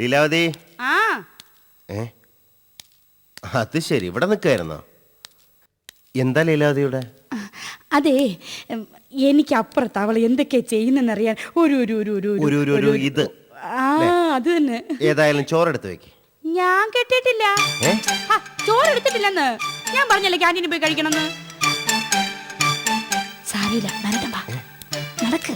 ലീലാവതി. ആ. ഏ? അത് ശരി ഇവിടെ നിൽക്കായിരുന്നോ? എന്താ ലീലാവതിയുടെ? അതെ എനിക്ക് അപ്പുറത്ത് അവൾ എന്തൊക്കെയാ ചെയ്യുന്നെന്നറിയാൻ ഒരു ഒരു ഒരു ഒരു ഒരു ഒരു ഒരു ഇത്. ആ അത് തന്നെ. ഏതായാലും ചോറെടുത്ത് വെക്ക്. ഞാൻ കേട്ടിട്ടില്ല ഏ? ആ, ചോറ് ഞാൻ പറഞ്ഞല്ലേ ക്യാന്റീനിൽ പോയി കഴിക്കണമെന്ന്? സാരിയില്ല വാ. നടക്ക്.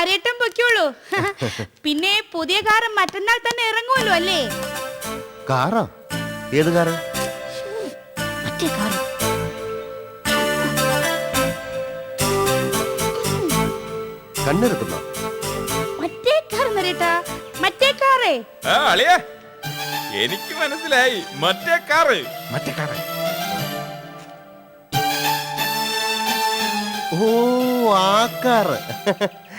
നരേട്ടം പൊയ്ക്കോളൂ. പിന്നെ പുതിയ കാറ് മറ്റന്നാൾ തന്നെ ഇറങ്ങുമല്ലോ അല്ലേ? കാറാ? ഏത് കാറ്? മറ്റേ കണ്ണെടുക്കുന്നോ? മറ്റേ നരേട്ടാ മറ്റേ കാറേ. ആ അളിയ എനിക്ക് മനസ്സിലായി. മറ്റേ കാറ്. മറ്റേ കാറ്. ഓ ആ കാറ്.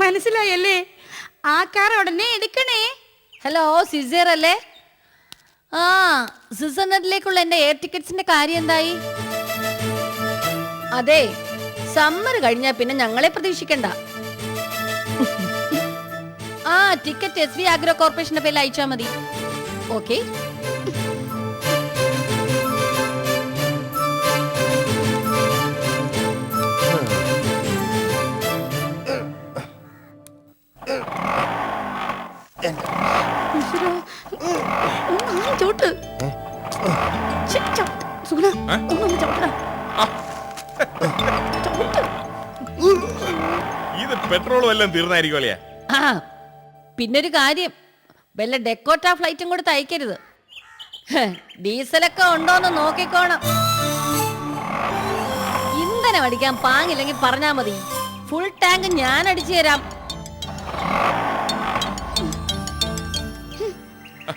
മനസ്സിലായല്ലേ? ആ കാർ ഉടനെ എടുക്കണേ. ഹലോ സിസേർ അല്ലേ? ആ സ്വിറ്റ്സർലൻഡിലേക്കുള്ള എന്റെ എയർ ടിക്കറ്റ്സിന്റെ കാര്യം എന്തായി? അതെ സമ്മർ കഴിഞ്ഞാ പിന്നെ ഞങ്ങളെ പ്രതീക്ഷിക്കണ്ട. ആ ടിക്കറ്റ് എസ് വി ആഗ്രോ കോർപ്പറേഷന്റെ പേരിൽ അയച്ചാ മതി. ഓക്കെ. ഇത് പെട്രോളും എല്ലാം തീർന്നായിരിക്കും അല്ലേ? ആ പിന്നൊരു കാര്യം. വല്ല ഡെക്കോട്ട ഫ്ലൈറ്റും കൂടെ തയ്ക്കരുത്. ഡീസലൊക്കെ ഉണ്ടോന്ന് നോക്കിക്കോണം. ഇന്ധനം അടിക്കാൻ പാങ്ങില്ലെങ്കിൽ പറഞ്ഞാ മതി. ഫുൾ ടാങ്ക് ഞാൻ അടിച്ചു തരാം.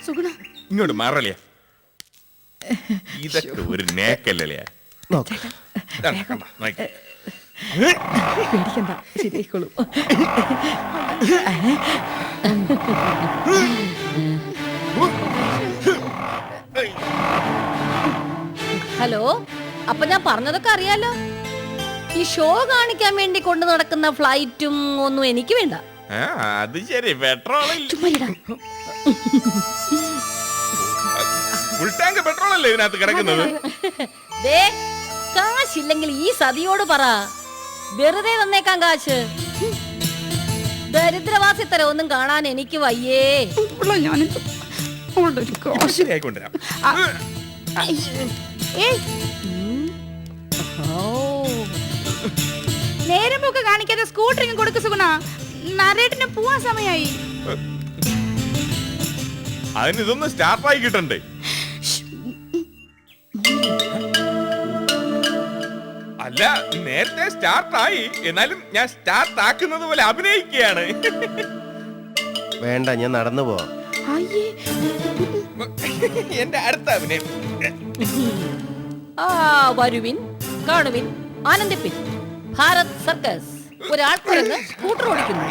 സുഗുണ, ഇങ്ങോട്ട് മാറളിയ ഇതൊക്കെ ഒരു നേക്കല്ലേ നോക്ക് പേടിക്കണ്ട ശരിയായിക്കോളൂ. ഹലോ അപ്പൊ ഞാൻ പറഞ്ഞതൊക്കെ അറിയാലോ? ഈ ഷോ കാണിക്കാൻ വേണ്ടി കൊണ്ടു നടക്കുന്ന ഫ്ലൈറ്റും ഒന്നും എനിക്ക് വേണ്ട. അത് ശരി പെട്രോൾ ഫുൾ ടാങ്ക് പെട്രോൾ അല്ലേ ഇതിനകത്ത് കിടക്കുന്നത്? ദേ കാശില്ലെങ്കിൽ ഈ സതിയോട് പറ. വെറുതെ തന്നേക്കാൻ കാശ്. ദരിദ്രവാസിത്തരം ഒന്നും കാണാൻ എനിക്ക് വയ്യേ. ഉള്ള ഞാനിത് അവളുടെ ഒരു കാശ്. ശരിയായിക്കൊണ്ടുവരാം ഏയ്, നേരം പോക്ക് കാണിക്കാതെ സ്കൂട്ടറിങ് കൊടുക്ക് സുഗുണ. നരേട്ടിന് പോവാൻ സമയായി. അതിന് ഇതൊന്ന് സ്റ്റാർട്ടായി കിട്ടണ്ടേ. നേരത്തെ സ്റ്റാർട്ടായി. എന്നാലും ഞാൻ സ്റ്റാർട്ട് ആക്കുന്നത് പോലെ അഭിനയിക്കുകയാണ്. വേണ്ട ഞാൻ നടന്നു പോവാം. അയ്യേ. എന്റെ അടുത്ത അഭിനയം. ആ വരുവിൻ കാണുവിൻ ആനന്ദിപ്പിൻ ഭാരത് സർക്കസ്. ഒരാൾ സ്കൂട്ടർ ഓടിക്കുന്നു.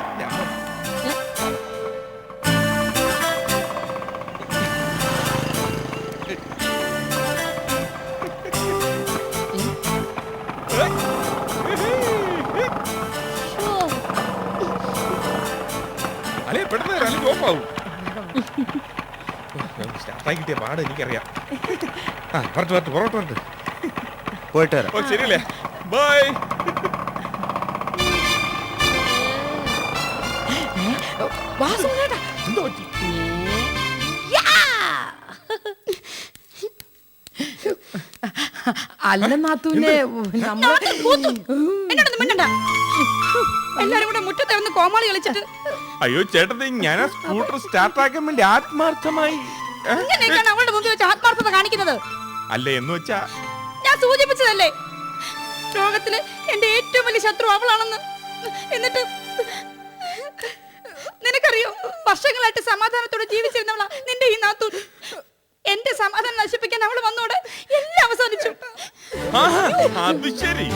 സ്റ്റാർട്ടായി കിട്ടിയ പാട് എനിക്കറിയാം. ആ പുറത്ത് പുറത്ത് പുറത്ത് പുറത്ത് പോയിട്ട് വരാം. ഓ ശരിയല്ലേ? ബൈ. വാ സുഗുണേട്ടാ എന്തോ പറ്റി? യാ! അല്ല നാത്തൂനെ നമ്മൾ എന്നോടൊന്നും മിണ്ടണ്ട എല്ലാരും കൂടെ മുറ്റത്തിറന്ന് കോമാളി കളിച്ചിട്ട്. അയ്യോ ചേട്ടത്തി ഞാൻ സ്കൂട്ടർ സ്റ്റാർട്ടാക്കാൻ വേണ്ടി ആത്മാർത്ഥമായി? ഇങ്ങനെയൊക്കെയാണ് അവളുടെ മുമ്പിൽ വെച്ച് ആത്മാർത്ഥത കാണിക്കുന്നത്. അല്ലേ എന്ന് വെച്ചാ? ഞാൻ സൂചിപ്പിച്ചതല്ലേ? ലോകത്തിൽ എന്റെ ഏറ്റവും വലിയ ശത്രു അവളാണെന്ന്. എന്നിട്ട് നിനക്കറിയോ? വർഷങ്ങളായിട്ട് സമാധാനത്തോടെ ജീവിച്ചിരുന്നവളാ നിന്റെ ഈ നാത്തു. എന്റെ സമാധാനം നശിപ്പിക്കാൻ അവൾ വന്നോടെ എല്ലാം അവസാനിച്ചു. ആഹാ, അത് ശരി.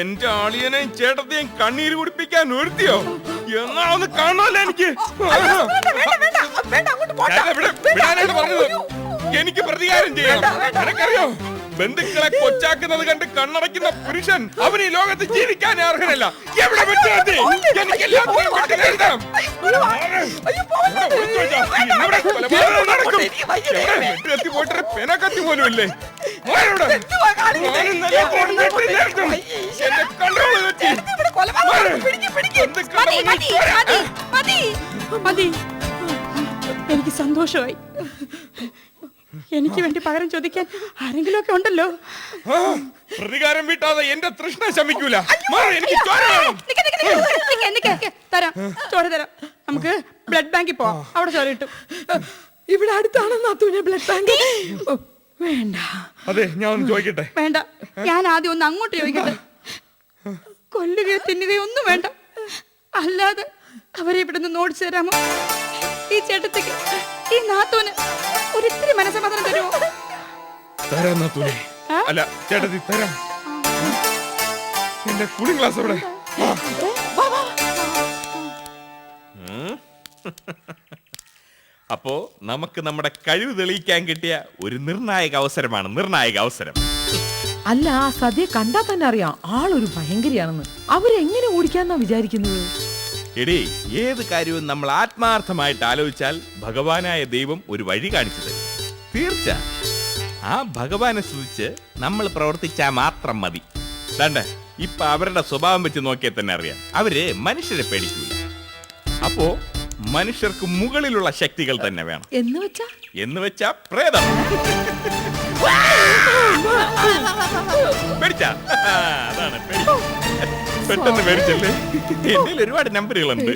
എന്റെ ആളിയനെയും ചേട്ടത്തെയും കണ്ണീര് കുടിപ്പിക്കാൻ ഒരുത്തിയോ? എന്നാ ഒന്ന് കാണാമല്ലോ എനിക്ക്? വേണ്ട, വേണ്ട, വേണ്ട, വേണ്ട, അങ്ങോട്ട് ഇവിടെ വിടാനായിട്ട് പറഞ്ഞത്. എനിക്ക് പ്രതികാരം ചെയ്യാം നിനക്കറിയോ? ബന്ധുക്കളെ കൊച്ചാക്കുന്നത് കണ്ട് കണ്ണടയ്ക്കുന്ന പുരുഷൻ അവൻ ഈ ലോകത്ത് ജീവിക്കാൻ അർഹനല്ല. എവിടെ വെട്ടുകത്തി? എനിക്ക് വെട്ടി പെനക്കത്തി പോലും ഇല്ലേ? വെട്ടി മതി. എനിക്ക് സന്തോഷമായി. എനിക്ക് വേണ്ടി പകരം ചോദിക്കാൻ ആരെങ്കിലും ഒക്കെ ഉണ്ടല്ലോ പ്രതികാരം വിട്ടാതെ എന്റെ തൃഷ്ണ ശമിക്കൂല. തരാം ചോര തരാം. നമുക്ക് ബ്ലഡ് ബാങ്കിൽ പോവാം. അവിടെ ചോര കിട്ടും ഇവിടെ അടുത്താണെന്ന് ബ്ലഡ് ബാങ്ക്. വേണ്ട. അതെ ഞാൻ ഒന്ന് ചോദിക്കട്ടെ? വേണ്ട. ഞാൻ ആദ്യം ഒന്ന് അങ്ങോട്ട് ചോദിക്കട്ടെ? കൊല്ലുകയോ തിന്നുകയോ ഒന്നും വേണ്ട. അല്ലാതെ അവരെ ഇവിടെ നിന്ന് ഓടിച്ചു തരാമോ? ഈ ചേട്ടത്തേക്ക് ഈ നാത്തോന് ഒരിത്തിരി മനസ്സമാധാനം തരുമോ? തരാം നാത്തൂനെ. അല്ല ചേട്ടത്തി തരാം. എന്റെ കൂളിംഗ് ഗ്ലാസ് അവിടെ അപ്പോ നമുക്ക് നമ്മുടെ കഴിവ് തെളിയിക്കാൻ കിട്ടിയ ഒരു നിർണായക അവസരമാണ് നിർണായക അവസരം. അല്ല ആ സദ്യ കണ്ടാ തന്നെ അറിയാം. ആളൊരു ഭയങ്കരിയാണെന്ന്. അവരെങ്ങനെ ഓടിക്കാന്നാ വിചാരിക്കുന്നത്? എടേ ഏത് കാര്യവും നമ്മൾ ആത്മാർത്ഥമായിട്ട് ആലോചിച്ചാൽ ഭഗവാനായ ദൈവം ഒരു വഴി കാണിച്ചു തരും. തീർച്ച. ആ ഭഗവാനെ സ്തുതിച്ച് നമ്മൾ പ്രവർത്തിച്ചാൽ മാത്രം മതി. തണ്ട ഇപ്പൊ അവരുടെ സ്വഭാവം വെച്ച് നോക്കിയാൽ തന്നെ അറിയാം. അവർ മനുഷ്യരെ പേടിക്കൂല. അപ്പോ മനുഷ്യർക്ക് മുകളിലുള്ള ശക്തികൾ തന്നെ വേണം. എന്ന് വെച്ചാ? എന്ന് വെച്ചാ പ്രേതം. പേടിച്ചാ? അതാണ് പേടി. പെട്ടെന്ന് മേടിച്ചല്ലേ എന്റെ ഒരുപാട് നമ്പറുകളുണ്ട്.